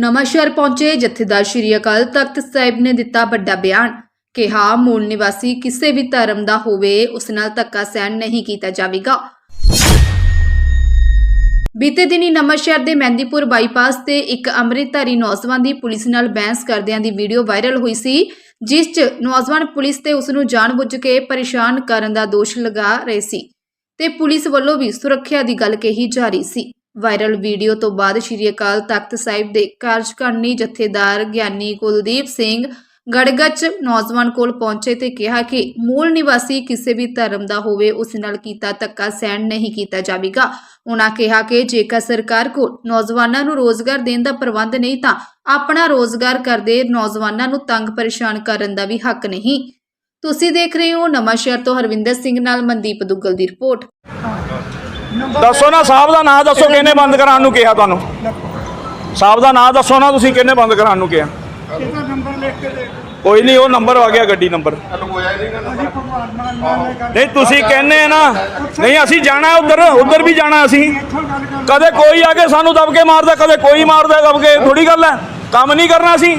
ਨਵਾਂਸ਼ਹਿਰ ਪਹੁੰਚੇ ਜਥੇਦਾਰ ਸ਼੍ਰੀ ਅਕਾਲ ਤਖਤ ਸਾਹਿਬ ਨੇ ਦਿੱਤਾ ਵੱਡਾ ਬਿਆਨ। ਕਿਹਾ, ਮੂਲ ਨਿਵਾਸੀ ਕਿਸੇ ਵੀ ਧਰਮ ਦਾ ਹੋਵੇ, ਉਸ ਨਾਲ ਧੱਕਾ ਸਹਿਣ ਨਹੀਂ ਕੀਤਾ ਜਾਵੇਗਾ। ਬੀਤੇ ਦਿਨੀ ਨਵਾਂਸ਼ਹਿਰ ਦੇ ਮਹਿੰਦੀਪੁਰ ਬਾਈਪਾਸ ਤੇ ਇੱਕ ਅੰਮ੍ਰਿਤਧਾਰੀ ਨੌਜਵਾਨ ਦੀ ਪੁਲਿਸ ਨਾਲ ਬਹਿਸ ਕਰਦਿਆਂ ਦੀ ਵੀਡੀਓ ਵਾਇਰਲ ਹੋਈ ਸੀ, ਜਿਸ 'ਚ ਨੌਜਵਾਨ ਪੁਲਿਸ ਤੇ ਉਸ ਨੂੰ ਜਾਣਬੁੱਝ ਕੇ ਪਰੇਸ਼ਾਨ ਕਰਨ ਦਾ ਦੋਸ਼ ਲਗਾ ਰਹੇ ਸੀ ਤੇ ਪੁਲਿਸ ਵੱਲੋਂ ਵੀ ਸੁਰੱਖਿਆ ਦੀ ਗੱਲ ਕਹੀ ਜਾ ਰਹੀ ਸੀ। ਵਾਇਰਲ ਵੀਡੀਓ ਤੋਂ ਬਾਅਦ ਸ਼੍ਰੀ ਅਕਾਲ ਤਖਤ ਸਾਹਿਬ ਦੇ ਕਾਰਜਕਾਰਨੀ ਜਥੇਦਾਰ ਗਿਆਨੀ ਕੁਲਦੀਪ ਸਿੰਘ ਗੜਗੱਚ ਨੌਜਵਾਨ ਕੋਲ ਪਹੁੰਚੇ ਤੇ ਕਿਹਾ ਕਿ ਮੂਲ ਨਿਵਾਸੀ ਕਿਸੇ ਵੀ ਧਰਮ ਦਾ ਹੋਵੇ, ਉਸ ਨਾਲ ਕੀਤਾ ਧੱਕਾ ਸਹਿਣ ਨਹੀਂ ਕੀਤਾ ਜਾਵੇਗਾ। ਉਹਨਾਂ ਕਿਹਾ ਕਿ ਜੇਕਰ ਸਰਕਾਰ ਕੋਲ ਨੌਜਵਾਨਾਂ ਨੂੰ ਰੋਜ਼ਗਾਰ ਦੇਣ ਦਾ ਪ੍ਰਬੰਧ ਨਹੀਂ, ਤਾਂ ਆਪਣਾ ਰੋਜ਼ਗਾਰ ਕਰਦੇ ਨੌਜਵਾਨਾਂ ਨੂੰ ਤੰਗ ਪਰੇਸ਼ਾਨ ਕਰਨ ਦਾ ਵੀ ਹੱਕ ਨਹੀਂ। ਤੁਸੀਂ ਦੇਖ ਰਹੇ ਹੋ ਨਵਾਂ ਸ਼ਹਿਰ ਤੋਂ ਹਰਵਿੰਦਰ ਸਿੰਘ ਨਾਲ ਮਨਦੀਪ ਦੁੱਗਲ ਦੀ ਰਿਪੋਰਟ। ਦੱਸੋ ਨਾ ਸਾਹਿਬ ਦਾ ਨਾਂ ਦੱਸੋ ਕਿਹਨੇ ਬੰਦ ਕਰਾਉਣ ਨੂੰ ਕਿਹਾ ਤੁਹਾਨੂੰ? ਸਾਹਿਬ ਦਾ ਨਾਂ ਦੱਸੋ ਨਾ ਤੁਸੀਂ ਕਿਹਨੇ ਬੰਦ ਕਰਾਉਣ ਨੂੰ ਕਿਹਾ? ਇਹਦਾ ਨੰਬਰ ਲਿਖ ਕੇ ਦੇ ਕੋਈ ਨਹੀਂ ਉਹ ਨੰਬਰ ਆ ਗਿਆ ਗੱਡੀ ਨੰਬਰ। ਨਹੀਂ ਤੁਸੀਂ ਕਹਿੰਦੇ ਨਾ ਨਹੀਂ ਅਸੀਂ ਜਾਣਾ ਉਧਰ ਉਧਰ ਵੀ ਜਾਣਾ ਅਸੀਂ। ਕਦੇ ਕੋਈ ਆ ਕੇ ਸਾਨੂੰ ਦਬ ਕੇ ਮਾਰਦਾ ਕਦੇ ਕੋਈ ਮਾਰਦਾ ਦਬ ਕੇ ਥੋੜੀ ਗੱਲ ਹੈ। ਕੰਮ ਨਹੀਂ ਕਰਨਾ ਅਸੀਂ।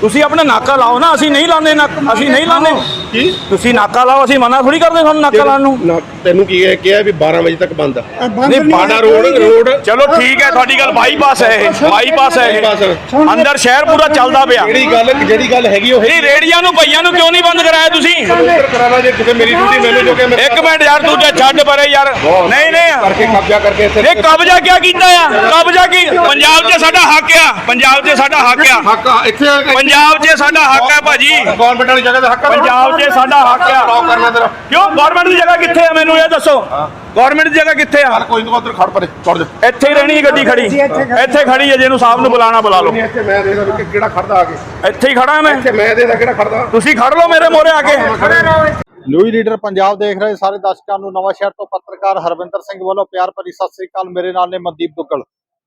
ਤੁਸੀਂ ਆਪਣੇ ਨਾਕਾ ਲਾਓ ਨਾ ਅਸੀਂ ਨਹੀਂ ਲਾਉਂਦੇ ਨਾਕ ਅਸੀਂ ਨਹੀਂ ਲਾਉਂਦੇ। ਕੀ? ਤੁਸੀਂ ਨਾਕਾ ਲਾਓ ਅਸੀਂ ਮਨਾ ਥੋੜੀ ਕਰਦੇ ਤੁਹਾਨੂੰ ਨਾਕਾ ਲਾਉਣ ਨੂੰ। ਨਾ ਤੈਨੂੰ ਕੀ ਹੈ ਕਿਹਾ ਵੀ 12 ਵਜੇ ਤੱਕ ਬੰਦ ਆ? ਨਹੀਂ, ਬਾਣਾ ਰੋਡ ਰੋਡ। ਚਲੋ ਠੀਕ ਹੈ ਤੁਹਾਡੀ ਗੱਲ ਬਾਈਪਾਸ ਹੈ ਇਹ ਬਾਈਪਾਸ ਹੈ। ਇਹ। ਅੰਦਰ ਸ਼ਹਿਰ ਪੂਰਾ ਚੱਲਦਾ ਪਿਆ। ਜਿਹੜੀ ਗੱਲ ਜਿਹੜੀ ਗੱਲ ਹੈਗੀ ਉਹ ਨਹੀਂ ਰੇੜੀਆਂ ਨੂੰ ਭਈਆਂ ਨੂੰ ਕਿਉਂ ਨਹੀਂ ਬੰਦ ਕਰਾਇਆ ਤੁਸੀਂ? ਉੱਤਰ ਕਰਾਣਾ ਜੇ ਕਿਤੇ ਮੇਰੀ ਡਿਊਟੀ ਮੈਨੂੰ ਜੋ ਕਿ ਮੈਂ ਇੱਕ ਮਿੰਟ ਯਾਰ ਤੂੰ ਛੱਡ ਪਰੇ ਯਾਰ। ਨਹੀਂ ਨਹੀਂ। ਕਰਕੇ ਕਬਜ਼ਾ ਕਰਕੇ ਇੱਥੇ ਇਹ ਕਬਜ਼ਾ ਕਿਆ ਕੀਤਾ ਆ? ਕਬਜ਼ਾ ਕੀ? ਪੰਜਾਬ 'ਚ ਸਾਡਾ ਹੱਕ ਆ। ਪੰਜਾਬ 'ਚ ਸਾਡਾ ਹੱਕ ਆ। ਹੱਕ ਆ, ਇੱਥੇ ਪੰਜਾਬ 'ਚ ਸਾਡਾ ਹੱਕ ਹੈ ਭਾਜੀ। ਗਵਰਨਮੈਂਟ ਵਾਲੀ ਜਗ੍ਹਾ ਤੇ ਹੱਕ ਆ। ਪੰਜਾਬ 'ਚ ਸਾਡਾ ਹੱਕ ਆ। ਬਲੌਕ ਕਰਨਾ ਤੇਰਾ। ਕਿਉਂ? ਗਵਰਨਮੈਂਟ ਦੀ ਜਗ੍ਹਾ ਕਿੱਥੇ ਆ ਮੈਨੂੰ ਇਹ ਦੱਸੋ? ਗਵਰਨਮੈਂਟ ਦੀ ਜਗ੍ਹਾ ਕਿੱਥੇ ਆ? ਚੱਲ ਕੋਈ ਨਹੀਂ ਉੱਧਰ ਖੜ ਪਰੇ ਚੜ ਜਾ। ਇੱਥੇ ਹੀ ਰਹਿਣੀ ਹੈ ਗੱਡੀ ਖੜੀ। ਇੱਥੇ ਖੜੀ। ਹੈ ਜਿਹਨੂੰ ਸਾਹਿਬ ਨੂੰ ਬੁਲਾਣਾ ਬੁਲਾ ਲਓ। ਇੱਥੇ ਮੈਂ ਦੇਖਦਾ ਵੀ ਕਿ ਕਿਹੜਾ ਖੜਦਾ ਆ ਕੇ। ਇੱਥੇ ਹੀ ਖੜਾ ਮੈਂ। ਇੱਥੇ ਮੈਂ ਦੇਖਦਾ ਕਿਹੜਾ ਖੜਦਾ। ਤੁਸੀਂ ਖੜ ਲਓ ਮੇਰੇ ਮੋਰੇ ਆ ਕੇ। ਨਿਊਜ਼ ਲੀਡਰ ਪੰਜਾਬ ਦੇਖ ਰਹੇ ਸਾਰੇ ਦਰਸ਼ਕਾਂ ਨੂੰ ਨਵਾਂ ਸ਼ਹਿਰ ਤੋਂ ਪੱਤਰਕਾਰ ਹਰਵਿੰਦਰ ਸਿੰਘ ਵੱਲੋਂ ਪਿਆਰ ਭਰੀ ਸਤਿ ਸ੍ਰੀ ਅਕਾਲ। ਮੇਰੇ ਨਾਲ ਨੇ ਮਨਦੀਪ ਦੁੱਗਲ।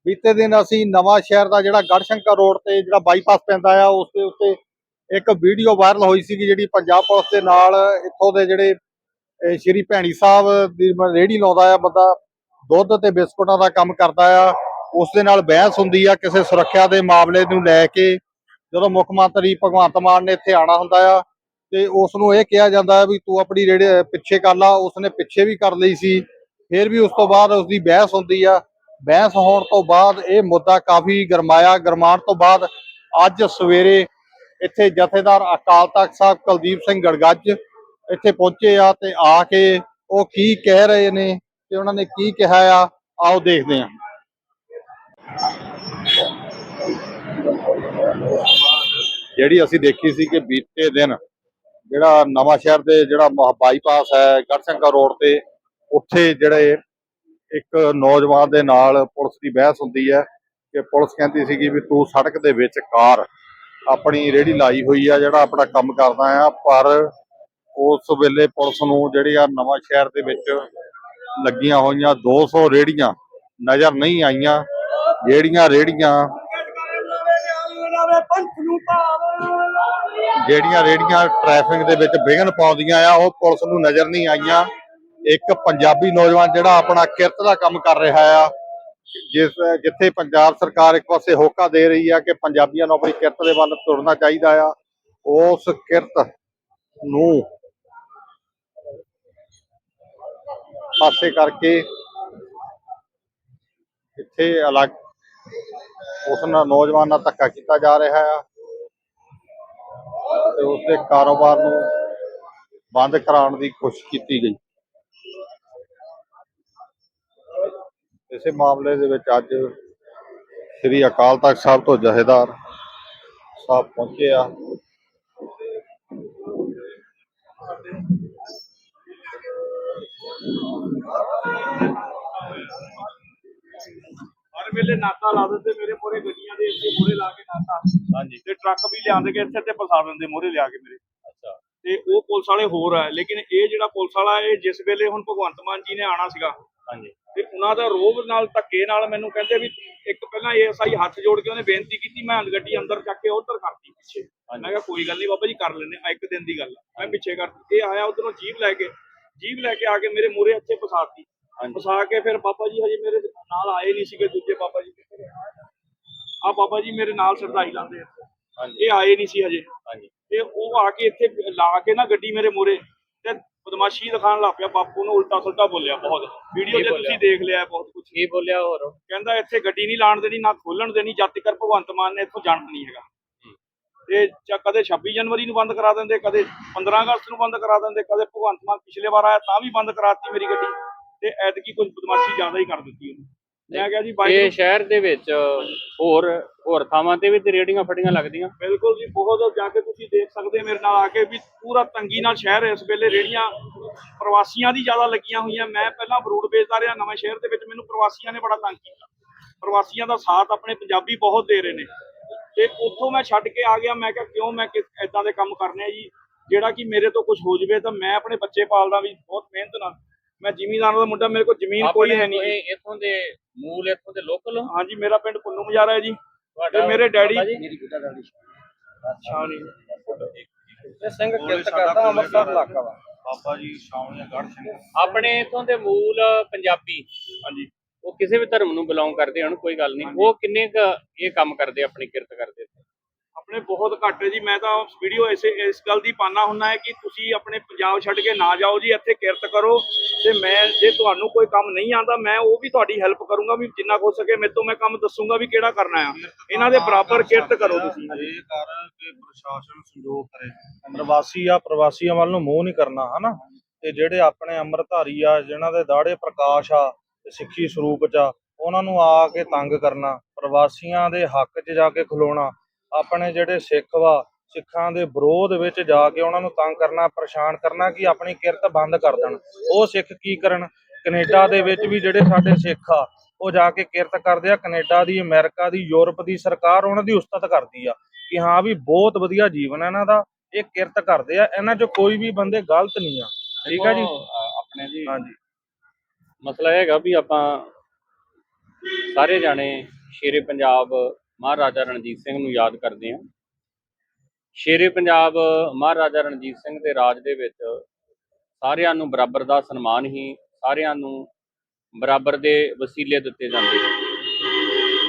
ਬੀਤੇ ਦਿਨ ਅਸੀਂ ਨਵਾਂ ਸ਼ਹਿਰ ਦਾ ਜਿਹੜਾ ਗੜਸ਼ੰਕਰ ਰੋਡ ਤੇ ਜਿਹੜਾ ਬਾਈਪਾਸ ਪੈਂਦਾ ਆ ਉਸ ਦੇ ਉੱਤੇ ਇੱਕ ਵੀਡੀਓ ਵਾਇਰਲ ਹੋਈ ਸੀਗੀ ਜਿਹੜੀ ਪੰਜਾਬ ਪੁਲਿਸ ਦੇ ਨਾਲ ਇੱਥੋਂ ਦੇ ਜਿਹੜੇ ਸ਼੍ਰੀ ਭੈਣੀ ਸਾਹਿਬ ਦੀ ਮ- ਰੇਹੜੀ ਲਾਉਂਦਾ ਆ, ਬੰਦਾ ਦੁੱਧ ਤੇ ਬਿਸਕੁਟਾਂ ਦਾ ਕੰਮ ਕਰਦਾ ਆ, ਉਸ ਦੇ ਨਾਲ ਬਹਿਸ ਹੁੰਦੀ ਆ ਕਿਸੇ ਸੁਰੱਖਿਆ ਦੇ ਮਾਮਲੇ ਨੂੰ ਲੈ ਕੇ, ਜਦੋਂ ਮੁੱਖ ਮੰਤਰੀ ਭਗਵੰਤ ਮਾਨ ਨੇ ਇੱਥੇ ਆਣਾ ਹੁੰਦਾ ਆ, ਤੇ ਉਸ ਨੂੰ ਇਹ ਕਿਹਾ ਜਾਂਦਾ ਹੈ ਵੀ ਤੂੰ ਆਪਣੀ ਰੇੜੇ ਪਿੱਛੇ ਕਰ ਲਾ, ਉਸਨੇ ਪਿੱਛੇ ਵੀ ਕਰ ਲਈ ਸੀ, ਫਿਰ ਵੀ ਉਸ ਤੋਂ ਬਾਅਦ ਉਸ ਦੀ ਬਹਿਸ ਹੁੰਦੀ ਆ, ਬਹਿਸ ਹੋਣ ਤੋਂ ਬਾਅਦ ਇਹ ਮੁੱਦਾ ਕਾਫੀ ਗਰਮਾਇਆ, ਗਰਮਾਉਣ ਤੋਂ ਬਾਅਦ ਅੱਜ ਸਵੇਰੇ ਇੱਥੇ ਜਥੇਦਾਰ ਅਕਾਲ ਤਖਤ ਸਾਹਿਬ ਕੁਲਦੀਪ ਸਿੰਘ ਗੜਗੱਜ ਇੱਥੇ ਪਹੁੰਚੇ ਆ ਤੇ ਆ ਕੇ ਉਹ ਕੀ ਕਹਿ ਰਹੇ ਨੇ ਤੇ ਉਹਨਾਂ ਨੇ ਕੀ ਕਿਹਾ ਆ, ਆਓ ਦੇਖਦੇ ਆ ਜਿਹੜੀ ਅਸੀਂ ਦੇਖੀ ਸੀ ਕਿ ਬੀਤੇ ਦਿਨ ਜਿਹੜਾ ਨਵਾਂ ਸ਼ਹਿਰ ਦੇ ਜਿਹੜਾ ਮ- ਬਾਈਪਾਸ ਹੈ ਗੜਸ਼ੰਕਰ ਰੋਡ ਤੇ, ਉੱਥੇ ਜਿਹੜੇ ਇੱਕ ਨੌਜਵਾਨ ਦੇ ਨਾਲ ਪੁਲਿਸ ਦੀ ਬਹਿਸ ਹੁੰਦੀ ਹੈ ਕਿ ਪੁਲਿਸ ਕਹਿੰਦੀ ਸੀਗੀ ਵੀ ਤੂੰ ਸੜਕ ਦੇ ਵਿੱਚ ਕਾਰ ਆਪਣੀ ਰੇੜੀ ਲਾਈ ਹੋਈ ਆ, ਜਿਹੜਾ ਆਪਣਾ ਕੰਮ ਕਰਦਾ ਆ, ਪਰ ਉਸ ਵੇਲੇ ਪੁਲਿਸ ਨੂੰ ਜਿਹੜੀ ਆ ਨਵਾਂ ਸ਼ਹਿਰ ਦੇ ਵਿੱਚ ਲੱਗੀਆਂ ਹੋਈਆਂ 200 ਰੇੜੀਆਂ ਨਜ਼ਰ ਨਹੀਂ ਆਈਆਂ। ਜਿਹੜੀਆਂ ਰੇੜੀਆਂ ਜਿਹੜੀਆਂ ਰੇੜੀਆਂ ਟ੍ਰੈਫਿਕ ਦੇ ਵਿੱਚ ਵਿਘਨ ਪਾਉਂਦੀਆਂ ਆ, ਉਹ ਪੁਲਿਸ ਨੂੰ ਨਜ਼ਰ ਨਹੀਂ ਆਈਆਂ। ਇੱਕ ਪੰਜਾਬੀ ਨੌਜਵਾਨ ਜਿਹੜਾ ਆਪਣਾ ਕਿਰਤ ਦਾ ਕੰਮ ਕਰ ਰਿਹਾ ਆ ਜਿਸ ਜਿੱਥੇ ਪੰਜਾਬ ਸਰਕਾਰ ਇੱਕ ਪਾਸੇ ਹੋਕਾ ਦੇ ਰਹੀ ਆ ਕਿ ਪੰਜਾਬੀਆਂ ਨੂੰ ਆਪਣੀ ਕਿਰਤ ਦੇ ਵੱਲ ਤੁਰਨਾ ਚਾਹੀਦਾ ਆ, ਉਸ ਕਿਰਤ ਨੂੰ ਪਾਸੇ ਕਰਕੇ ਇੱਥੇ ਅਲੱਗ ਉਸ ਨਾਲ ਨੌਜਵਾਨ ਨਾਲ ਧੱਕਾ ਕੀਤਾ ਜਾ ਰਿਹਾ ਆ ਤੇ ਉਸ ਦੇ ਕਾਰੋਬਾਰ ਨੂੰ ਬੰਦ ਕਰਾਉਣ ਦੀ ਕੋਸ਼ਿਸ਼ ਕੀਤੀ ਗਈ। ਇਸੇ ਮਾਮਲੇ ਦੇ ਵਿੱਚ ਅੱਜ ਸ੍ਰੀ ਅਕਾਲ ਤਖਤ ਸਾਹਿਬ ਤੋਂ ਜਥੇਦਾਰ ਸਾਹਿਬ ਪਹੁੰਚੇ ਆ। ਹਰ ਵੇਲੇ ਨਾਕਾ ਲਾ ਦਿੰਦੇ ਮੇਰੇ ਮੋਰੇ ਗੱਡੀਆਂ ਦੇ ਇੱਥੇ ਮੋਰੇ ਲਾ ਕੇ ਨਾਕਾ। ਹਾਂਜੀ। ਤੇ ਟਰੱਕ ਵੀ ਲਿਆਂਦੇ ਕੇ ਇੱਥੇ ਤੇ ਫਸਾ ਦਿੰਦੇ ਮੋਰੇ ਲਿਆ ਕੇ ਮੇਰੇ। ਤੇ ਉਹ ਪੁਲਿਸ ਵਾਲੇ ਹੋਰ ਆ। ਲੇਕਿਨ ਇਹ ਜਿਹੜਾ ਪੁਲਿਸ ਵਾਲਾ ਇਹ ਜਿਸ ਵੇਲੇ ਹੁਣ ਭਗਵੰਤ ਮਾਨ ਜੀ ਨੇ ਆਣਾ ਸੀਗਾ ਹਾਂਜੀ। ਤੇ ਉਹਨਾਂ ਦਾ ਰੋਬ ਨਾਲ ਧੱਕੇ ਨਾਲ ਮੈਨੂੰ ਕਹਿੰਦੇ ਵੀ ਇੱਕ ਪਹਿਲਾਂ ਏਐਸਆਈ ਹੱਥ ਜੋੜ ਕੇ ਉਹਨੇ ਬੇਨਤੀ ਕੀਤੀ ਮੈਂ ਗੱਡੀ ਅੰਦਰ ਚੱਕ ਕੇ ਉਧਰ ਕਰਤੀ ਪਿੱਛੇ। ਮੈਂ ਕਿਹਾ ਕੋਈ ਗੱਲ ਨਹੀਂ ਬਾਬਾ ਜੀ ਕਰ ਲੈਂਦੇ ਆ ਇੱਕ ਦਿਨ ਦੀ ਗੱਲ ਮੈਂ ਪਿੱਛੇ ਕਰਤੀ ਇਹ ਆਇਆ ਉਧਰੋਂ ਜੀਪ ਲੈ ਕੇ। ਜੀਪ ਲੈ ਕੇ ਆ ਕੇ ਮੇਰੇ ਮੂਰੇ ਇੱਥੇ ਫਸਾਤੀ ਫਸਾ ਕੇ ਫਿਰ ਬਾਬਾ ਜੀ ਹਜੇ ਮੇਰੇ ਨਾਲ ਆਏ ਨਹੀਂ ਸੀਗੇ ਦੂਜੇ ਬਾਬਾ ਜੀ। ਆ ਬਾਬਾ ਜੀ ਮੇਰੇ ਨਾਲ ਸਰਦਾਈ ਲਾਉਂਦੇ ਇਹ ਆਏ ਨਹੀਂ ਸੀ ਹਜੇ। ਉਹ ਆ ਕੇ ਇੱਥੇ ਲਾ ਕੇ ਨਾ ਗੱਡੀ ਮੇਰੇ ਮੋਰੇ ਤੇ ਬਦਮਾਸ਼ੀ ਦਿਖਾਉਣ ਲੱਗ ਪਿਆ। ਬਾਪੂ ਨੂੰ ਉਲਟਾ ਸੁਲਟਾ ਬੋਲਿਆ ਬਹੁਤ। ਵੀਡੀਓ ਬੋਲਿਆ? ਤੁਸੀਂ ਦੇਖ ਲਿਆ ਬਹੁਤ ਕੁਝ ਕੀ ਬੋਲਿਆ ਹੋਰ? ਕਹਿੰਦਾ ਇੱਥੇ ਗੱਡੀ ਨਹੀਂ ਲਾਣ ਦੇਣੀ ਨਾ ਖੋਲਣ ਦੇਣੀ ਜਦ ਤੱਕ ਭਗਵੰਤ ਮਾਨ ਨੇ ਇੱਥੋਂ ਜਾਣ ਨਹੀਂ ਹੈਗਾ। ਤੇ ਕਦੇ 26 ਜਨਵਰੀ ਨੂੰ ਬੰਦ ਕਰਾ ਦਿੰਦੇ ਕਦੇ 15 ਅਗਸਤ ਨੂੰ ਬੰਦ ਕਰਾ ਦਿੰਦੇ ਕਦੇ ਭਗਵੰਤ ਮਾਨ ਪਿਛਲੇ ਵਾਰ ਆਇਆ ਤਾਂ ਵੀ ਬੰਦ ਕਰਾਤੀ ਮੇਰੀ ਗੱਡੀ। ਤੇ ਐਤਕੀ ਕੁਝ ਬਦਮਾਸ਼ੀ ਜ਼ਿਆਦਾ ਹੀ ਕਰ ਦਿੱਤੀ ਉਹਨੇ। ਮੈਂ ਕਿਹਾ ਜੀ ਇਹ ਬਾਈਕ ਸ਼ਹਿਰ ਦੇ ਵਿੱਚ ਹੋਰ ਹੋਰ ਥਾਵਾਂ ਤੇ ਵੀ ਤੇ ਰੇੜੀਆਂ ਫਟੀਆਂ ਲੱਗਦੀਆਂ। ਬਿਲਕੁਲ ਜੀ ਬਹੁਤ ਜਾ ਕੇ ਤੁਸੀਂ ਦੇਖ ਸਕਦੇ ਮੇਰੇ ਨਾਲ ਆ ਕੇ ਵੀ ਪੂਰਾ ਤੰਗੀ ਨਾਲ ਸ਼ਹਿਰ ਇਸ ਵੇਲੇ ਰੇੜੀਆਂ ਪ੍ਰਵਾਸੀਆਂ ਦੀ ਜ਼ਿਆਦਾ ਲੱਗੀਆਂ ਹੋਈਆਂ। ਮੈਂ ਪਹਿਲਾਂ ਫਰੂਟ ਵੇਚਦਾ ਰਿਹਾ ਨਵੇਂ ਸ਼ਹਿਰ ਦੇ ਵਿੱਚ ਮੈਨੂੰ ਪ੍ਰਵਾਸੀਆਂ ਨੇ ਬੜਾ ਤੰਗ ਕੀਤਾ। ਪ੍ਰਵਾਸੀਆਂ ਦਾ ਸਾਥ ਆਪਣੇ ਪੰਜਾਬੀ ਬਹੁਤ ਦੇ ਰਹੇ ਨੇ। ਤੇ ਉੱਥੋਂ ਮੈਂ ਛੱਡ ਕੇ ਆ ਗਿਆ। ਮੈਂ ਕਿਹਾ ਕਿਉਂ ਮੈਂ ਇਦਾਂ ਦੇ ਕੰਮ ਕਰਨੇ ਆ ਜੀ? ਜਿਹੜਾ ਕਿ ਮੇਰੇ ਤੋਂ ਕੁਝ ਹੋ ਜਵੇ ਤਾਂ ਮੈਂ ਆਪਣੇ ਬੱਚੇ ਪਾਲਦਾ ਵੀ ਬਹੁਤ ਮਿਹਨਤ ਨਾਲ। ਮੈਂ ਜ਼ਿਮੀਂਦਾਰਾਂ ਦਾ ਮੁੰਡਾ ਮੇਰੇ ਕੋਲ ਜ਼ਮੀਨ ਕੋਈ ਹੈ ਨਹੀਂ। ਇੱਥੋਂ ਦੇ ਮੂਲ ਇੱਥੋਂ ਦੇ ਲੋਕਲ ਹਾਂਜੀ ਮੇਰਾ ਪਿੰਡ ਪੁੰਨੂ ਮਜਾਰਾ ਹੈ ਜੀ। ਤੇ ਮੇਰੇ ਡੈਡੀ- ਜੀ? ਨਹੀਂ ਇਹ ਸਿੰਘ ਕਿਰਤ ਕਰਦਾ ਅੰਮ੍ਰਿਤਸਰ ਇਲਾਕਾ ਵਾ। ਬਾਬਾ ਜੀ ਸ਼ਾਮੀਆਂ ਗੜ ਸਿੰਘ। ਆਪਣੇ ਇੱਥੋਂ ਦੇ ਮੂਲ ਪੰਜਾਬੀ। ਹਾਂਜੀ। ਉਹ ਕਿਸੇ ਵੀ ਧਰਮ ਨੂੰ ਬਿਲੋਂਗ ਕਰਦੇ ਹਨ ਕੋਈ ਗੱਲ ਨਹੀਂ। ਉਹ ਕਿੰਨੇ ਕ ਇਹ ਕੰਮ ਕਰਦੇ ਆਪਣੀ ਕਿਰਤ ਕਰਦੇ ਆਪਣੇ ਬਹੁਤ ਘੱਟ ਹੈ ਜੀ ਮੈਂ ਤਾਂ ਵੀਡੀਓ ਇਸੇ ਇਸ ਗੱਲ ਦੀ ਪਾਣਾ ਹੁੰਨਾ ਹੈ ਕਿ ਤੁਸੀਂ ਆਪਣੇ ਪੰਜਾਬ ਛੱਡ ਕੇ ਨਾ ਜਾਓ ਜੀ ਇੱਥੇ ਕਿਰਤ ਕਰੋ ਤੇ ਮੈਂ ਜੇ ਤੁਹਾਨੂੰ ਕੋਈ ਕੰਮ ਨਹੀਂ ਆਂਦਾ ਮੈਂ ਉਹ ਵੀ ਤੁਹਾਡੀ ਹੈਲਪ ਕਰੂੰਗਾ ਵੀ ਜਿੰਨਾ ਹੋ ਸਕੇ ਮੇਰੇ ਤੋਂ ਮੈਂ ਕੰਮ ਦੱਸੂਗਾ ਵੀ ਕਿਹੜਾ ਕਰਨਾ ਆ। ਇਹਨਾਂ ਦੇ ਬਰਾਬਰ ਕਿਰਤ ਕਰੋ ਤੁਸੀਂ। ਇਹ ਕਰ ਕਿ ਪ੍ਰਸ਼ਾਸਨ ਸੰਯੋਗ ਕਰੇ। ਪ੍ਰਵਾਸੀ ਆ ਪ੍ਰਵਾਸੀਆਂ ਵੱਲ ਨੂੰ ਮੂੰਹ ਨਹੀਂ ਕਰਨਾ ਹਨਾ? ਤੇ ਜਿਹੜੇ ਆਪਣੇ ਅੰਮ੍ਰਿਤਧਾਰੀ ਆ ਜਿਨ੍ਹਾਂ ਦੇ ਦਾੜੇ ਪ੍ਰਕਾਸ਼ ਆ ਤੇ ਸਿੱਖੀ ਸਰੂਪ ਚ ਆ ਉਹਨਾਂ ਨੂੰ ਆ ਕੇ ਤੰਗ ਕਰਨਾ ਪ੍ਰਵਾਸੀਆਂ ਦੇ ਹੱਕ 'ਚ ਜਾ ਕੇ ਖਲੋਣਾ ਆਪਣੇ ਜਿਹੜੇ ਸਿੱਖ ਵਾ ਸਿੱਖਾਂ ਦੇ ਵਿਰੋਧ ਵਿੱਚ ਜਾ ਕੇ ਉਹਨਾਂ ਨੂੰ ਤੰਗ ਕਰਨਾ ਪਰੇਸ਼ਾਨ ਕਰਨਾ ਕਿ ਆਪਣੀ ਕਿਰਤ ਬੰਦ ਕਰ ਦੇਣ। ਉਹ ਸਿੱਖ ਕੀ ਕਰਨ? ਕੈਨੇਡਾ ਦੇ ਵਿੱਚ ਵੀ ਜਿਹੜੇ ਸਾਡੇ ਸਿੱਖ ਆ ਉਹ ਜਾ ਕੇ ਕਿਰਤ ਕਰਦੇ ਆ। ਕੈਨੇਡਾ ਦੀ ਅਮਰੀਕਾ ਦੀ ਯੂਰਪ ਦੀ ਸਰਕਾਰ ਉਹਨਾਂ ਦੀ ਉਸਤਤ ਕਰਦੀ ਆ ਕਿ ਹਾਂ ਵੀ ਬਹੁਤ ਵਧੀਆ ਜੀਵਨ ਹੈ ਇਹਨਾਂ ਦਾ ਇਹ ਕਿਰਤ ਕਰਦੇ ਆ। ਇਹਨਾਂ 'ਚ ਕੋਈ ਵੀ ਬੰਦੇ ਗਲਤ ਨਹੀਂ ਆ। ਠੀਕ ਆ ਜੀ? ਆਪਣੇ ਜੀ ਹਾਂਜੀ। ਮਸਲਾ ਇਹ ਹੈਗਾ ਵੀ ਆਪਾਂ ਸਾਰੇ ਜਾਣੇ ਸ਼ੇਰੇ ਪੰਜਾਬ ਮਹਾਰਾਜਾ ਰਣਜੀਤ ਸਿੰਘ ਨੂੰ ਯਾਦ ਕਰਦੇ ਹਾਂ। ਸ਼ੇਰੇ ਪੰਜਾਬ ਮਹਾਰਾਜਾ ਰਣਜੀਤ ਸਿੰਘ ਦੇ ਰਾਜ ਦੇ ਵਿੱਚ ਸਾਰਿਆਂ ਨੂੰ ਬਰਾਬਰ ਦਾ ਸਨਮਾਨ ਹੀ ਸਾਰਿਆਂ ਨੂੰ ਬਰਾਬਰ ਦੇ ਵਸੀਲੇ ਦਿੱਤੇ ਜਾਂਦੇ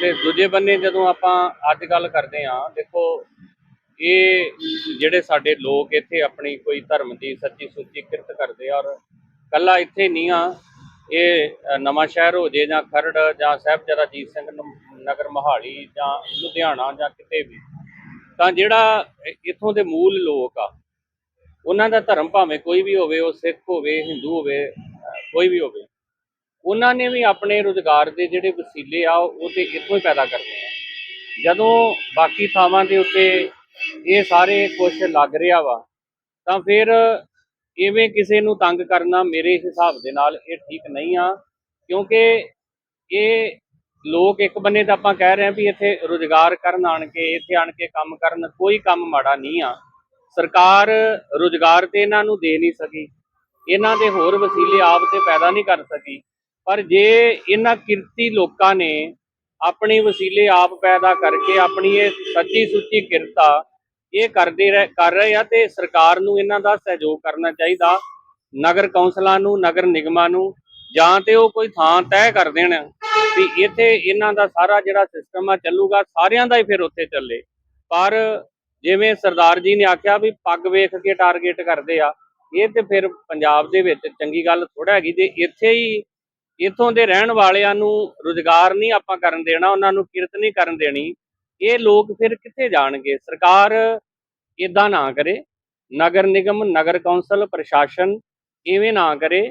ਤੇ ਦੂਜੇ ਬੰਨੇ ਜਦੋਂ ਆਪਾਂ ਅੱਜ ਗੱਲ ਕਰਦੇ ਹਾਂ, ਦੇਖੋ ਇਹ ਜਿਹੜੇ ਸਾਡੇ ਲੋਕ ਇੱਥੇ ਆਪਣੀ ਕੋਈ ਧਰਮ ਦੀ ਸੱਚੀ ਸੁੱਚੀ ਕਿਰਤ ਕਰਦੇ ਔਰ ਕੱਲਾ ਇੱਥੇ ਨਹੀਂ ਆ ਇਹ ਅ, ਨਵਾਂ ਸ਼ਹਿਰ ਹੋ ਜੇ ਜਾਂ ਖਰੜ ਜਾਂ ਸਾਹਿਬਜ਼ਾਦਾ ਅਜੀਤ ਸਿੰਘ ਨ- ਨਗਰ ਮੋਹਾਲੀ ਜਾਂ ਲੁਧਿਆਣਾ ਜਾਂ ਕਿਤੇ ਵੀ ਤਾਂ ਜਿਹੜਾ ਇੱਥੋਂ ਦੇ ਮੂਲ ਲੋਕ ਆ ਉਹਨਾਂ ਦਾ ਧਰਮ ਭਾਵੇਂ ਕੋਈ ਵੀ ਹੋਵੇ ਉਹ ਸਿੱਖ ਹੋਵੇ ਹਿੰਦੂ ਹੋਵੇ ਕੋਈ ਵੀ ਹੋਵੇ ਉਹਨਾਂ ਨੇ ਵੀ ਆਪਣੇ ਰੁਜ਼ਗਾਰ ਦੇ ਜਿਹੜੇ ਵਸੀਲੇ ਆ ਉਹ ਤੇ ਇੱਥੋਂ ਹੀ ਪੈਦਾ ਕਰਨੇ ਆ। ਜਦੋਂ ਬਾਕੀ ਥਾਵਾਂ ਦੇ ਉੱਤੇ ਇਹ ਸਾਰੇ ਕੁਝ ਲੱਗ ਰਿਹਾ ਵਾ ਤਾਂ ਫਿਰ ਇਵੇਂ ਕਿਸੇ ਨੂੰ ਤੰਗ ਕਰਨਾ ਮੇਰੇ ਹਿਸਾਬ ਦੇ ਨਾਲ ਇਹ ਠੀਕ ਨਹੀਂ ਆ, ਕਿਉਂਕਿ ਇਹ ਲੋਕ ਇੱਕ ਬੰਨੇ ਤਾਂ ਆਪਾਂ ਕਹਿ ਰਹੇ ਹਾਂ ਵੀ ਇੱਥੇ ਰੁਜ਼ਗਾਰ ਕਰਨ ਆਣ ਕੇ, ਇੱਥੇ ਆਣ ਕੇ ਕੰਮ ਕਰਨ ਕੋਈ ਕੰਮ ਮਾੜਾ ਨਹੀਂ ਆ। ਸਰਕਾਰ ਰੁਜ਼ਗਾਰ ਤੇ ਇਹਨਾਂ ਨੂੰ ਦੇ ਨਹੀਂ ਸਕੀ, ਇਹਨਾਂ ਦੇ ਹੋਰ ਵਸੀਲੇ ਆਪ ਤੇ ਪੈਦਾ ਨਹੀਂ ਕਰ ਸਕੀ। ਪਰ ਜੇ ਇਹਨਾਂ ਕਿਰਤੀ ਲੋਕਾਂ ਨੇ ਆਪਣੇ ਵਸੀਲੇ ਆਪ ਪੈਦਾ ਕਰਕੇ ਆਪਣੀ ਇਹ ਸੱਚੀ ਸੁੱਚੀ ਕਿਰਤਾ ਇਹ ਕਰਦੇ ਰਹਿ, ਕਰ ਰਹੇ ਆ ਤੇ ਸਰਕਾਰ ਨੂੰ ਇਹਨਾਂ ਦਾ ਸਹਿਯੋਗ ਕਰਨਾ ਚਾਹੀਦਾ। ਨਗਰ ਕੌਂਸਲਾਂ ਨੂੰ, ਨਗਰ ਨਿਗਮਾਂ ਨੂੰ, ਜਾਂ ਤੇ ਉਹ ਕੋਈ ਥਾਂ ਤੈਅ ਕਰ ਦੇਣ ਵੀ ਇੱਥੇ ਇਹਨਾਂ ਦਾ ਸਾਰਾ ਜਿਹੜਾ ਸਿਸਟਮ ਆ ਚੱਲੂਗਾ, ਸਾਰਿਆਂ ਦਾ ਹੀ ਫਿਰ ਉੱਥੇ ਚੱਲੇ। ਪਰ ਜਿਵੇਂ ਸਰਦਾਰ ਜੀ ਨੇ ਆਖਿਆ ਵੀ ਪੱਗ ਵੇਖ ਕੇ ਟਾਰਗੇਟ ਕਰਦੇ ਆ, ਇਹ ਤੇ ਫਿਰ ਪੰਜਾਬ ਦੇ ਵਿੱਚ ਚੰਗੀ ਗੱਲ ਥੋੜਾ ਹੈਗੀ ਜੇ ਇੱਥੇ ਹੀ ਇੱਥੋਂ ਦੇ ਰਹਿਣ ਵਾਲਿਆਂ ਨੂੰ ਰੁਜ਼ਗਾਰ ਨਹੀਂ ਆਪਾਂ ਕਰਨ ਦੇਣਾ, ਉਹਨਾਂ ਨੂੰ ਕਿਰਤ ਨਹੀਂ ਕਰਨ ਦੇਣੀ। ਇਹ ਲੋਕ ਫਿਰ ਕਿੱਥੇ ਜਾਣਗੇ? ਸਰਕਾਰ ਇਦਾਂ ਨਾ ਕਰੇ। ਨਗਰ ਨਿਗਮ, ਨਗਰ ਕੌਂਸਲ, ਪ੍ਰਸ਼ਾਸਨ ਇਵੇਂ ਨਾ ਕਰੇ।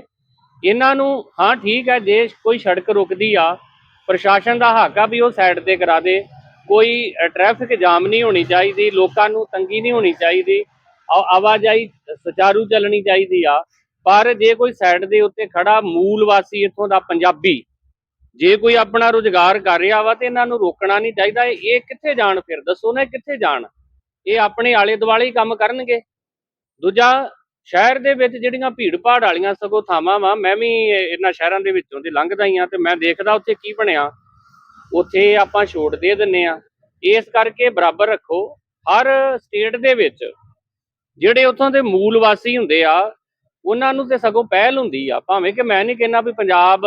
ਇਹਨਾਂ ਨੂੰ, ਹਾਂ ਠੀਕ ਹੈ ਜੇ ਕੋਈ ਸੜਕ ਰੁਕਦੀ ਆ, ਪ੍ਰਸ਼ਾਸਨ ਦਾ ਹੱਕ ਆ ਵੀ ਉਹ ਸਾਈਡ ਤੇ ਕਰਾ ਦੇ। ਕੋਈ ਟ੍ਰੈਫਿਕ ਜਾਮ ਨਹੀਂ ਹੋਣੀ ਚਾਹੀਦੀ, ਲੋਕਾਂ ਨੂੰ ਤੰਗੀ ਨਹੀਂ ਹੋਣੀ ਚਾਹੀਦੀ ਆਵਾਜਾਈ ਸੁਚਾਰੂ ਚੱਲਣੀ ਚਾਹੀਦੀ ਆ। ਪਰ ਜੇ ਕੋਈ ਸਾਈਡ ਦੇ ਉੱਤੇ ਖੜਾ, ਮੂਲ ਵਾਸੀ ਇੱਥੋਂ ਦਾ ਪੰਜਾਬੀ ਜੇ ਕੋਈ ਆਪਣਾ ਰੁਜ਼ਗਾਰ ਕਰ ਰਿਹਾ ਵਾ ਤੇ ਇਹਨਾਂ ਨੂੰ ਰੋਕਣਾ ਨਹੀਂ ਚਾਹੀਦਾ, ਇਹ ਕਿੱਥੇ ਜਾਣ ਫਿਰ? ਦੱਸੋ ਨਾ ਕਿੱਥੇ ਜਾਣ? ਇਹ ਆਪਣੇ ਆਲੇ ਦੁਆਲੇ ਹੀ ਕੰਮ ਕਰਨਗੇ। ਦੂਜਾ, ਸ਼ਹਿਰ ਦੇ ਵਿੱਚ ਜਿਹੜੀਆਂ ਭੀੜ ਭਾੜ ਵਾਲੀਆਂ ਸਗੋਂ ਥਾਵਾਂ ਵਾ, ਮੈਂ ਵੀ ਇਹਨਾਂ ਸ਼ਹਿਰਾਂ ਦੇ ਵਿੱਚੋਂ ਦੀ ਲੰਘਦਾ ਹੀ ਆ ਤੇ ਮੈਂ ਦੇਖਦਾ ਉੱਥੇ ਕੀ ਬਣਿਆ। ਉੱਥੇ ਆਪਾਂ ਛੋਟ ਦੇ ਦਿੰਨੇ ਆ ਇਸ ਕਰਕੇ ਬਰਾਬਰ ਰੱਖੋ, ਹਰ ਸਟੇਟ ਦੇ ਵਿੱਚ ਜਿਹੜੇ ਉੱਥੋਂ ਦੇ ਮੂਲ ਵਾਸੀ ਹੁੰਦੇ ਆ, ਉਹਨਾਂ ਨੂੰ ਤੇ ਸਗੋਂ ਪਹਿਲ ਹੁੰਦੀ ਆ। ਭਾਵੇਂ ਕਿ ਮੈਂ ਨਹੀਂ ਕਹਿੰਦਾ ਵੀ ਪੰਜਾਬ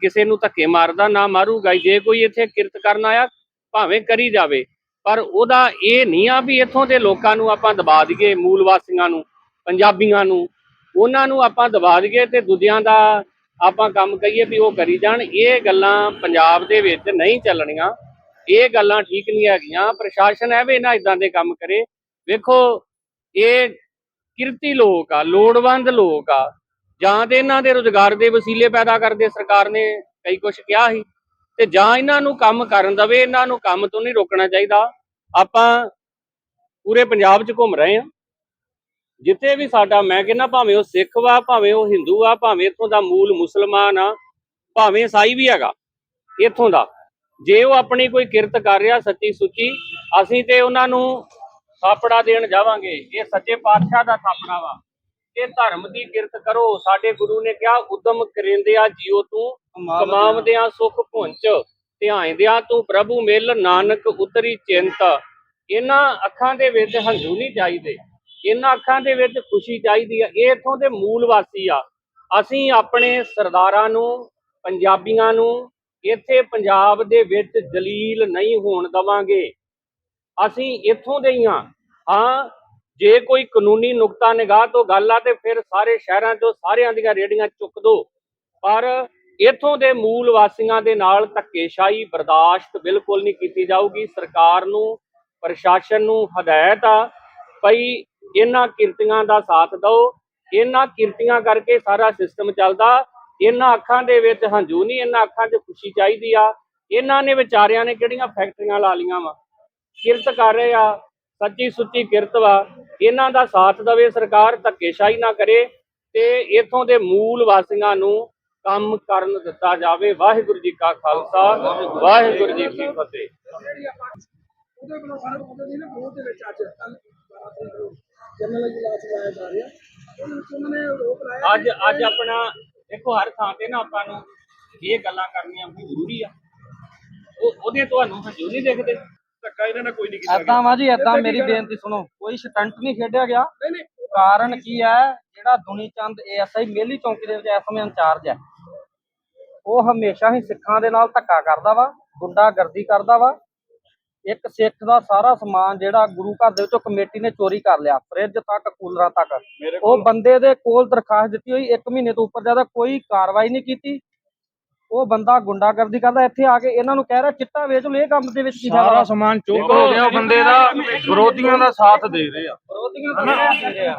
ਕਿਸੇ ਨੂੰ ਧੱਕੇ ਮਾਰਦਾ ਨਾ ਮਾਰੂਗਾ, ਜੇ ਕੋਈ ਇੱਥੇ ਕਿਰਤ ਕਰਨ ਆਇਆ, ਭਾਵੇਂ ਕਰੀ ਜਾਵੇ। ਪਰ ਉਹਦਾ ਇਹ ਨਹੀਂ ਆ ਵੀ ਇੱਥੋਂ ਦੇ ਲੋਕਾਂ ਨੂੰ ਆਪਾਂ ਦਬਾ ਦਈਏ, ਮੂਲ ਵਾਸੀਆਂ ਨੂੰ, ਪੰਜਾਬੀਆਂ ਨੂੰ। ਉਹਨਾਂ ਨੂੰ ਆਪਾਂ ਦਬਾ ਦਈਏ ਤੇ ਦੂਜਿਆਂ ਦਾ ਆਪਾਂ ਕੰਮ ਕਹੀਏ ਵੀ ਉਹ ਕਰੀ ਜਾਣ। ਇਹ ਗੱਲਾਂ ਪੰਜਾਬ ਦੇ ਵਿੱਚ ਨਹੀਂ ਚੱਲਣੀਆਂ। ਇਹ ਗੱਲਾਂ ਠੀਕ ਨਹੀਂ ਹੈਗੀਆਂ। ਪ੍ਰਸ਼ਾਸਨ ਐਵੇਂ ਨਾ ਇਦਾਂ ਦੇ ਕੰਮ ਕਰੇ। ਵੇਖੋ, ਇਹ ਕਿਰਤੀ ਲੋਕ ਆ, ਲੋੜਵੰਦ ਲੋਕ ਆ। ਜਾਂ ਤੇ ਇਹਨਾਂ ਦੇ ਰੋਜ਼ਗਾਰ ਦੇ ਵਸੀਲੇ ਪੈਦਾ ਕਰਦੇ, ਸਰਕਾਰ ਨੇ ਕਈ ਕੁਝ ਕਿਹਾ ਸੀ। ਤੇ ਜਾਂ ਇਹਨਾਂ ਨੂੰ ਕੰਮ ਕਰਨ ਦਵੇ, ਇਹਨਾਂ ਨੂੰ ਕੰਮ ਤੋਂ ਨਹੀਂ ਰੋਕਣਾ ਚਾਹੀਦਾ। ਆਪਾਂ ਪੂਰੇ ਪੰਜਾਬ 'ਚ ਘੁੰਮ ਰਹੇ ਹਾਂ। ਜਿੱਥੇ ਵੀ ਸਾਡਾ, ਮੈਂ ਕਹਿੰਦਾ ਭਾਵੇਂ ਉਹ ਸਿੱਖ ਵਾ, ਭਾਵੇਂ ਉਹ ਹਿੰਦੂ ਆ ਭਾਵੇਂ ਇੱਥੋਂ ਦਾ ਮੂਲ ਮੁਸਲਮਾਨ ਆ, ਭਾਵੇਂ ਈਸਾਈ ਵੀ ਹੈਗਾ, ਇੱਥੋਂ ਦਾ। ਜੇ ਉਹ ਆਪਣੀ ਕੋਈ ਕਿਰਤ ਕਰ ਰਿਹਾ, ਸੱਚੀ ਸੁੱਚੀ, ਅਸੀਂ ਤੇ ਉਹਨਾਂ ਨੂੰ ਥਾਪੜਾ ਦੇਣ ਜਾਵਾਂਗੇ। ਇਹ ਸੱਚੇ ਪਾਤਸ਼ਾਹ ਦਾ ਥਾਪੜਾ ਵਾ। ਇਹ ਧਰਮ ਦੀ ਕਿਰਤ ਕਰੋ। ਸਾਡੇ ਗੁਰੂ ਨੇ ਕਿਹਾ ਉਦਮ ਕਰਿੰਦਿਆ ਜੀਓ ਤੂੰ ਕਮਾਵਦਿਆਂ। ਸੁਖ ਪੁੰਚ ਧਿਆਇਂਦਿਆਂ ਤੂੰ ਪ੍ਰਭੂ ਮਿਲ ਨਾਨਕ ਉਤਰੀ ਚਿੰਤ। ਇਹਨਾਂ ਅੱਖਾਂ ਦੇ ਵਿੱਚ ਹੰਝੂ ਨਹੀਂ ਚਾਹੀਦੇ। ਇਹਨਾਂ ਅੱਖਾਂ ਦੇ ਵਿੱਚ ਖੁਸ਼ੀ ਚਾਹੀਦੀ ਆ। ਇਹ ਇਥੋਂ ਦੇ ਮੂਲ ਵਾਸੀ ਆ। ਅਸੀਂ ਆਪਣੇ ਸਰਦਾਰਾਂ ਨੂੰ ਪੰਜਾਬੀਆਂ ਨੂੰ ਇੱਥੇ ਪੰਜਾਬ ਦੇ ਵਿੱਚ ਜਲੀਲ ਨਹੀਂ ਹੋਣ ਦਵਾਂਗੇ। ਅਸੀਂ ਇੱਥੋਂ ਦੇ ਹੀ ਹਾਂ। ਹਾਂ ਜੇ ਕੋਈ ਕਾਨੂੰਨੀ ਨੁਕਤਾ, ਨਿਗਾਹ ਤੋਂ ਗੱਲ ਆ ਤੇ ਫਿਰ ਸਾਰੇ ਸ਼ਹਿਰਾਂ ਤੋਂ ਸਾਰਿਆਂ ਦੀਆਂ ਰੇੜੀਆਂ ਚੁੱਕ ਦੋ। ਪਰ ਇੱਥੋਂ ਦੇ ਮੂਲ ਵਾਸੀਆਂ ਦੇ ਨਾਲ ਧੱਕੇਸ਼ਾਹੀ ਬਰਦਾਸ਼ਤ ਬਿਲਕੁਲ ਨਹੀਂ ਕੀਤੀ ਜਾਊਗੀ। ਸਰਕਾਰ ਨੂੰ, ਪ੍ਰਸ਼ਾਸਨ ਨੂੰ ਹਦਾਇਤ ਆ, ਭਈ ਇਹਨਾਂ ਕਿਰਤੀਆਂ ਦਾ ਸਾਥ ਦਿਓ। ਇਹਨਾਂ ਕਿਰਤੀਆਂ ਕਰਕੇ ਸਾਰਾ ਸਿਸਟਮ ਚੱਲਦਾ। ਇਹਨਾਂ ਅੱਖਾਂ ਦੇ ਵਿੱਚ ਹੰਝੂ ਨਹੀਂ, ਇਹਨਾਂ ਅੱਖਾਂ 'ਚ ਖੁਸ਼ੀ ਚਾਹੀਦੀ ਆ। ਇਹਨਾਂ ਨੇ ਵਿਚਾਰਿਆਂ ਨੇ ਕਿਹੜੀਆਂ ਫੈਕਟਰੀਆਂ ਲਾ ਲੀਆਂ ਵਾ? ਕਿਰਤ ਕਰ ਰਹੇ ਆ। ਸੱਚੀ ਸੁੱਚੀ ਕਿਰਤ ਵਾ। ਇਹਨਾਂ ਦਾ ਸਾਥ ਦਵੇ ਸਰਕਾਰ ਧੱਕੇਸ਼ਾਹੀ ਨਾ ਕਰੇ ਤੇ ਇਥੋਂ ਦੇ ਮੂਲ ਵਾਸੀਆਂ ਨੂੰ ਕੰਮ ਕਰਨ ਦਿੱਤਾ ਜਾਵੇ। ਵਾਹਿਗੁਰੂ ਜੀ ਕਾ ਖਾਲਸਾ ਵਾਹਿਗੁਰੂ ਜੀ ਕੀ ਫਤਿਹ। ਉਹਦੇ ਕੋਲ ਸਾਰੇ ਬੰਦੇ ਦੀ ਨਾ ਗਰੋਹ ਦੇ ਵਿੱਚ ਅੱਜ ਕੱਲ ਜਨਰਲ ਇਜਲਾਸ ਲਾਇਆ ਜਾ ਰਿਹਾ। ਉਹਦੇ ਵਿੱਚ ਉਹਨਾਂ ਨੇ ਰੋਕ ਲਾਇਆ ਅੱਜ ਅੱਜ ਆਪਣਾ ਦੇਖੋ ਹਰ ਥਾਂ ਤੇ ਨਾ ਆਪਾਂ ਨੂੰ ਇਹ ਗੱਲਾਂ ਕਰਨੀਆਂ ਜ਼ਰੂਰੀ ਆ। ਉਹ ਉਹਦੇ ਤੁਹਾਨੂੰ ਹਜੂ ਨਹੀਂ ਦਿਖਦੇ। ਧੱਕਾ ਇਹਨਾਂ ਨੇ ਕੋਈ ਨਹੀਂ ਕੀਤਾ ਏਦਾਂ ਵਾ ਜੀ ਏਦਾਂ ਮੇਰੀ ਬੇਨਤੀ ਸੁਣੋ ਕੋਈ ਸਟੰਟ ਨਹੀਂ ਖੇਡਿਆ ਗਿਆ। ਨਹੀਂ ਨਹੀਂ। ਕਾਰਨ ਕੀ ਹੈ ਜਿਹੜਾ ਦੁਨੀ ਚੰਦ ਏਐਸਆਈ ਮੇਲੀ ਚੌਂਕੀ ਦੇ ਵਿੱਚ ਇਸ ਸਮੇਂ ਇੰਚਾਰਜ ਹੈ। ਉਹ ਹਮੇਸ਼ਾ ਹੀ ਸਿੱਖਾਂ ਦੇ ਨਾਲ ਧੱਕਾ ਕਰਦਾ ਵਾ ਗੁੰਡਾਗਰਦੀ ਕਰਦਾ ਵਾ। ਇੱਕ ਸਿੱਖ ਦਾ ਸਾਰਾ ਸਮਾਨ ਜਿਹੜਾ ਗੁਰੂ ਘਰ ਦੇ ਵਿੱਚੋਂ ਕਮੇਟੀ ਨੇ ਚੋਰੀ ਕਰ ਲਿਆ ਫ੍ਰਿਜ ਤੱਕ ਕੂਲਰਾਂ ਤੱਕ। ਉਹ ਬੰਦੇ ਦੇ ਕੋਲ ਦਰਖਾਸਤ ਦਿੱਤੀ ਹੋਈ 1 ਮਹੀਨੇ ਤੋਂ ਉੱਪਰ ਜ਼ਿਆਦਾ ਕੋਈ ਕਾਰਵਾਈ ਨਹੀਂ ਕੀਤੀ। ਉਹ ਬੰਦਾ ਗੁੰਡਾਗਰਦੀ ਕਰਦਾ ਇੱਥੇ ਆ ਕੇ ਇਹਨਾਂ ਨੂੰ ਕਹਿ ਰਿਹਾ ਚਿੱਟਾ ਵੇਚ ਲਓ ਇਹ ਕੰਮ ਦੇ ਵਿੱਚ ਕੀ ਸਾਰਾ ਸਮਾਨ ਚੁੱਕ ਹੋ ਗਿਆ ਉਹ ਬੰਦੇ ਦਾ ਵਿਰੋਧੀਆਂ ਦਾ ਸਾਥ ਦੇ ਰਹੇ ਆ। ਵਿਰੋਧੀਆਂ ਦਾ ਸਾਥ ਦੇ ਰਹੇ ਆ।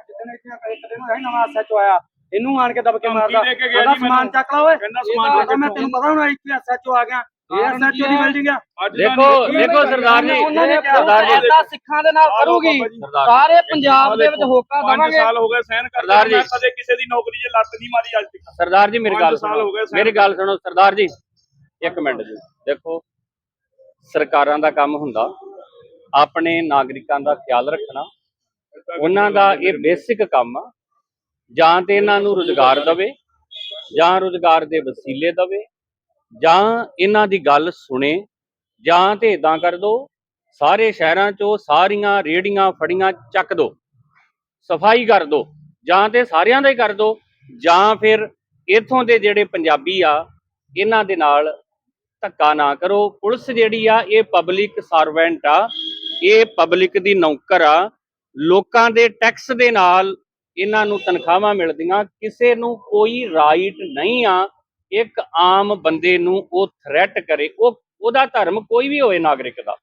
ਜਿੱਦਣ ਇੱਥੇ ਇੱਕ ਦਿਨ ਹੋਇਆ ਨਵਾਂ ਐਸਐਚਓ ਆਇਆ। ਇਹਨੂੰ ਆਣ ਕੇ ਦਬ ਕੇ ਮਾਰਦਾ ਸਮਾਨ ਮੈਨੂੰ। ਚੱਕ ਲਾ ਓਏ। ਕਹਿੰਦਾ ਸਮਾਨ ਮੈਂ ਤੈਨੂੰ ਪਤਾ ਹੁਣ ਇੱਥੇ ਐਸਐਚਓ ਆ ਗਿਆ। ਇਹ ਐਸਐਚਓ ਦੀ ਬਿਲਡਿੰਗ ਆ? ਦੇਖੋ ਦੇਖੋ ਸਰਦਾਰ ਜੀ ਉਹਨਾਂ ਨੇ ਸਰਦਾਰ ਜੀ। ਐਦਾਂ ਸਿੱਖਾਂ ਦੇ ਨਾਲ ਕਰੂਗੀ। ਸਰਦਾਰ ਸਾਰੇ ਪੰਜਾਬ ਦੇ ਵਿੱਚ ਹੋਕਾ 5 ਦੇਵਾਂਗੇ ਸਾਲ ਹੋ ਗਏ ਸਹਿਨ ਕਰਦੇ ਸਰਦਾਰ ਜੀ। ਮੈਂ ਕਦੇ ਕਿਸੇ ਦੀ ਨੌਕਰੀ 'ਚ ਲੱਤ ਨਹੀਂ ਮਾਰੀ ਅੱਜ ਤੱਕ। ਸਰਦਾਰ ਜੀ ਮੇਰੀ ਪੰਜ ਗੱਲ ਸਾਲ ਸੁਣੋ ਹੋ ਗਏ ਸਹਿਣ ਮੇਰੀ ਗੱਲ ਸੁਣੋ ਸਰਦਾਰ ਜੀ ਇੱਕ ਮਿੰਟ ਜੀ। ਦੇਖੋ ਸਰਕਾਰਾਂ ਦਾ ਕੰਮ ਹੁੰਦਾ ਆਪਣੇ ਨਾਗਰਿਕਾਂ ਦਾ ਖਿਆਲ ਰੱਖਣਾ। ਉਹਨਾਂ ਦਾ ਇਹ ਬੇਸਿਕ ਕੰਮ ਆ ਜਾਂ ਤੇ ਇਹਨਾਂ ਨੂੰ ਰੁਜ਼ਗਾਰ ਦਵੇ ਜਾਂ ਰੁਜ਼ਗਾਰ ਦੇ ਵਸੀਲੇ ਦਵੇ ਜਾਂ ਇਹਨਾਂ ਦੀ ਗੱਲ ਸੁਣੇ, ਜਾਂ ਤੇ ਇਦਾਂ ਕਰ ਦੋ, ਸਾਰੇ ਸ਼ਹਿਰਾਂ 'ਚੋਂ ਸਾਰੀਆਂ ਰੇੜੀਆਂ ਫੜੀਆਂ ਚੱਕ ਦੋ, ਸਫ਼ਾਈ ਕਰ ਦੋ, ਜਾਂ ਤੇ ਸਾਰਿਆਂ ਦਾ ਹੀ ਕਰ ਦੋ, ਜਾਂ ਫਿਰ ਇੱਥੋਂ ਦੇ ਜਿਹੜੇ ਪੰਜਾਬੀ ਆ, ਇਹਨਾਂ ਦੇ ਨਾਲ ਧੱਕਾ ਨਾ ਕਰੋ। ਪੁਲਿਸ ਜਿਹੜੀ ਆ, ਇਹ ਪਬਲਿਕ ਸਰਵੈਂਟ ਆ, ਇਹ ਪਬਲਿਕ ਦੀ ਨੌਕਰ ਆ। ਲੋਕਾਂ ਦੇ ਟੈਕਸ ਦੇ ਨਾਲ ਇਹਨਾਂ ਨੂੰ ਤਨਖਾਹਾਂ ਮਿਲਦੀਆਂ, ਕਿਸੇ ਨੂੰ ਕੋਈ ਰਾਈਟ ਨਹੀਂ ਆ। ਇੱਕ ਆਮ ਬੰਦੇ ਨੂੰ ਉਹ ਥ੍ਰੈਟ ਕਰੇ, ਉਹ, ਉਹਦਾ ਧਰਮ ਕੋਈ ਵੀ ਹੋਏ ਨਾਗਰਿਕ ਦਾ।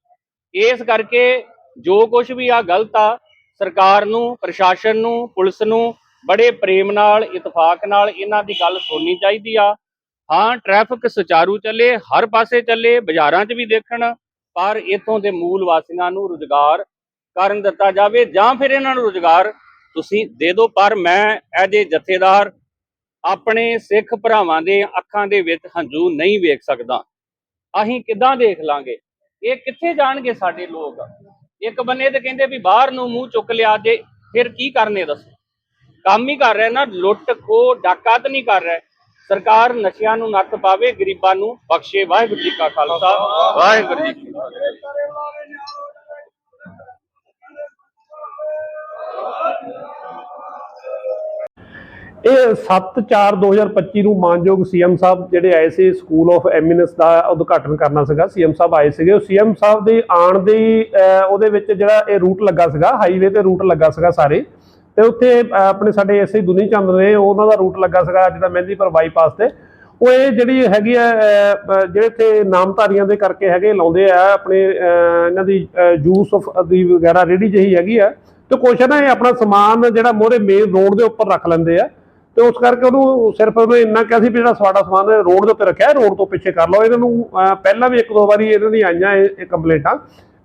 ਇਸ ਕਰਕੇ ਜੋ ਕੁਝ ਵੀ ਆ ਗਲਤ ਆ, ਸਰਕਾਰ ਨੂੰ, ਪ੍ਰਸ਼ਾਸਨ ਨੂੰ, ਪੁਲਿਸ ਨੂੰ ਬੜੇ ਪ੍ਰੇਮ ਨਾਲ, ਇਤਫਾਕ ਨਾਲ ਇਹਨਾਂ ਦੀ ਗੱਲ ਸੁਣਨੀ ਚਾਹੀਦੀ ਆ। ਹਾਂ ਟ੍ਰੈਫਿਕ ਸੁਚਾਰੂ ਚੱਲੇ, ਹਰ ਪਾਸੇ ਚੱਲੇ, ਬਾਜ਼ਾਰਾਂ 'ਚ ਵੀ ਦੇਖਣ, ਪਰ ਇਥੋਂ ਦੇ ਮੂਲ ਵਾਸੀਆਂ ਨੂੰ ਰੁਜ਼ਗਾਰ ਕਰਨ ਦਿੱਤਾ ਜਾਵੇ ਜਾਂ ਫਿਰ ਇਹਨਾਂ ਨੂੰ ਰੁਜ਼ਗਾਰ ਤੁਸੀਂ ਦੇ ਦਿਓ। ਪਰ ਮੈਂ ਐਜ ਏ ਜਥੇਦਾਰ ਆਪਣੇ ਸਿੱਖ ਭਰਾਵਾਂ ਦੇ ਅੱਖਾਂ ਦੇ ਵਿੱਚ ਹੰਝੂ ਨਹੀਂ ਵੇਖ ਸਕਦਾ। ਅਸੀਂ ਕਿੱਦਾਂ ਦੇਖ ਲਾਂਗੇ? ਇਹ ਕਿੱਥੇ ਜਾਣਗੇ ਸਾਡੇ ਲੋਕ? ਇੱਕ ਬੰਨੇ ਤੇ ਕਹਿੰਦੇ ਵੀ ਬਾਹਰ ਨੂੰ ਮੂੰਹ ਚੁੱਕ ਲਿਆ ਜੇ, ਫਿਰ ਕੀ ਕਰਨੇ ਦੱਸੋ? ਕੰਮ ਹੀ ਕਰ ਰਿਹਾ ਨਾ, ਲੁੱਟ ਖੋ ਡਾਕਾ ਤਾਂ ਨਹੀਂ ਕਰ ਰਿਹਾ। ਸਰਕਾਰ ਨਸ਼ਿਆਂ ਨੂੰ ਨੱਥ ਪਾਵੇ, ਗਰੀਬਾਂ ਨੂੰ ਬਖਸ਼ੇ। ਵਾਹਿਗੁਰੂ ਜੀ ਕਾ ਖਾਲਸਾ। ਵਾਹਿਗੁਰੂ ਜੀ ਕੀ ਫਤਿਹ। ਇਹ 7/4/2025 ਨੂੰ ਮਾਨਯੋਗ ਸੀਐਮ ਸਾਹਿਬ ਜਿਹੜੇ ਆਏ ਸੀ ਸਕੂਲ ਆਫ ਐਮਿਨੈਂਸ ਦਾ ਉਦਘਾਟਨ ਕਰਨਾ ਸੀਗਾ, ਸੀਐਮ ਸਾਹਿਬ ਆਏ ਸੀਗੇ। ਉਹ ਸੀਐਮ ਸਾਹਿਬ ਦੇ ਆਣ ਦੇ ਉਹਦੇ ਵਿੱਚ ਜਿਹੜਾ ਇਹ ਰੂਟ ਲੱਗਾ ਸੀਗਾ ਹਾਈਵੇ ਤੇ ਰੂਟ ਲੱਗਾ ਸੀਗਾ ਸਾਰੇ। ਤੇ ਉੱਥੇ ਆਪਣੇ ਸਾਡੇ ਐਸਆਈ ਦੁਨੀ ਚੰਦ ਨੇ ਉਹਨਾਂ ਦਾ ਰੂਟ ਲੱਗਾ ਸੀਗਾ ਜਿਹੜਾ ਮਹਿੰਦੀਪੁਰ ਬਾਈਪਾਸ ਤੇ। ਉਹ ਇਹ ਜਿਹੜੀ ਹੈਗੀ ਆ ਜਿਹੜੇ ਤੇ ਨਾਮਧਾਰੀਆਂ ਦੇ ਕਰਕੇ ਹੈਗੇ, ਲਾਉਂਦੇ ਆ, ਆਪਣੇ ਇਹਨਾਂ ਦੀ ਜੂਸ ਦੀ ਵਗੈਰਾ ਰੇੜੀ ਜਿਹੀ ਹੈਗੀ ਆ। ਤੇ ਕੁਛ ਨਾ ਇਹ ਆਪਣਾ ਸਮਾਨ ਜਿਹੜਾ ਮੋਰੇ ਮੇਨ ਰੋਡ ਦੇ ਉੱਪਰ ਰੱਖ ਲੈਂਦੇ ਆ। ਤੇ ਉਸ ਕਰਕੇ ਉਹਨੂੰ ਸਿਰਫ ਉਹਨੂੰ ਇੰਨਾ ਕਿਹਾ ਸੀ ਵੀ ਜਿਹੜਾ ਸਾਡਾ ਸਮਾਨ ਰੋਡ ਦੇ ਉੱਤੇ ਰੱਖਿਆ ਰੋਡ ਤੋਂ ਪਿੱਛੇ ਕਰ ਲਓ। ਇਹਨਾਂ ਨੂੰ ਪਹਿਲਾਂ ਵੀ ਇੱਕ ਦੋ ਵਾਰੀ ਇਹਨਾਂ ਦੀ ਆਈਆਂ ਇਹ ਕੰਪਲੇਂਟਾਂ।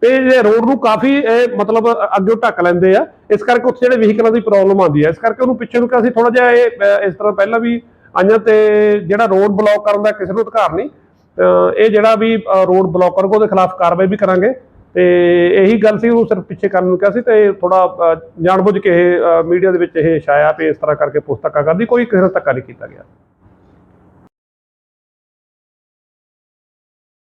ਤੇ ਇਹ ਰੋਡ ਨੂੰ ਕਾਫੀ, ਇਹ ਮਤਲਬ ਅੱਗੇ ਢੱਕ ਲੈਂਦੇ ਆ। ਇਸ ਕਰਕੇ ਉੱਥੇ ਜਿਹੜੇ ਵਹੀਕਲਾਂ ਦੀ ਪ੍ਰੋਬਲਮ ਆਉਂਦੀ ਹੈ ਇਸ ਕਰਕੇ ਉਹਨੂੰ ਪਿੱਛੇ ਨੂੰ ਕਿਹਾ ਸੀ ਥੋੜਾ ਜਿਹਾ ਇਹ ਇਸ ਤਰ੍ਹਾਂ ਪਹਿਲਾਂ ਵੀ ਆਈਆਂ ਤੇ ਜਿਹੜਾ ਰੋਡ ਬਲੌਕ ਕਰਨ ਦਾ ਕਿਸੇ ਨੂੰ ਅਧਿਕਾਰ ਨਹੀਂ। ਇਹ ਜਿਹੜਾ ਵੀ ਰੋਡ ਬਲੌਕਰ ਉਹਦੇ ਖਿਲਾਫ ਕਾਰਵਾਈ ਵੀ ਕਰਾਂਗੇ। ਤੇ ਇਹੀ ਗੱਲ ਸੀ, ਉਹ ਸਿਰਫ ਪਿੱਛੇ ਕਰਨ ਨੂੰ ਕਿਹਾ ਸੀ ਤੇ ਥੋੜਾ ਜਾਣਬੁੱਝ ਕੇ ਇਹ ਮੀਡੀਆ ਦੇ ਵਿੱਚ ਇਹ ਛਾਇਆ ਵੀ ਇਸ ਤਰ੍ਹਾਂ ਕਰਕੇ ਪੁਸਤਕਾਂ ਕਰਦੀ, ਕੋਈ ਕਿਸੇ ਨਾਲ ਧੱਕਾ ਨਹੀਂ ਕੀਤਾ ਗਿਆ।